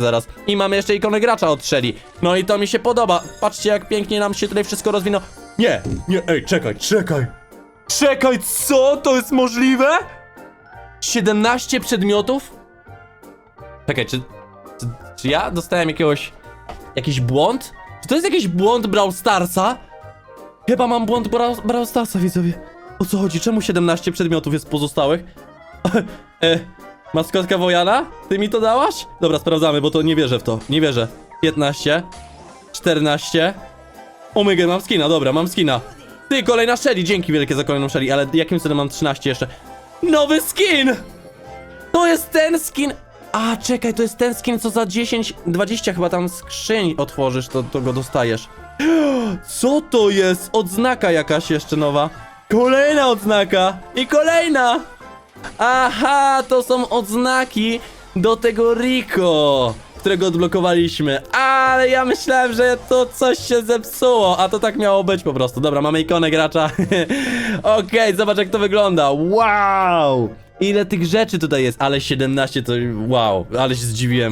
zaraz. I mamy jeszcze ikonę gracza od Shelly. No i to mi się podoba. Patrzcie, jak pięknie nam się tutaj wszystko rozwinęło. Nie, nie, ej, czekaj, czekaj. Czekaj, co? To jest możliwe? 17 przedmiotów? Czekaj, czy, czy, czy ja dostałem jakiegoś, jakiś błąd? Czy to jest jakiś błąd Brawl Starsa? Chyba mam błąd Brawl, Brawl Starsa, widzowie. O co chodzi? Czemu 17 przedmiotów jest pozostałych? e, maskotka Wojana? Ty mi to dałaś? Dobra, sprawdzamy, bo to nie wierzę w to. Nie wierzę. 15 14 Omega, mam skina, dobra, mam skina. Ty, kolejna Shelly, dzięki wielkie za kolejną Shelly, ale jakim cudem mam 13 jeszcze? Nowy skin! To jest ten skin! A, czekaj, to jest ten skin, co za 10, 20 chyba tam skrzyń otworzysz, to, to go dostajesz. Co to jest? Odznaka jakaś jeszcze nowa. Kolejna odznaka! I kolejna! Aha, to są odznaki do tego Rico, którego odblokowaliśmy. Ale ja myślałem, że to coś się zepsuło, a to tak miało być po prostu. Dobra, mamy ikonę gracza. Okej, zobacz jak to wygląda. Wow! Ile tych rzeczy tutaj jest, ale 17 to wow, ale się zdziwiłem.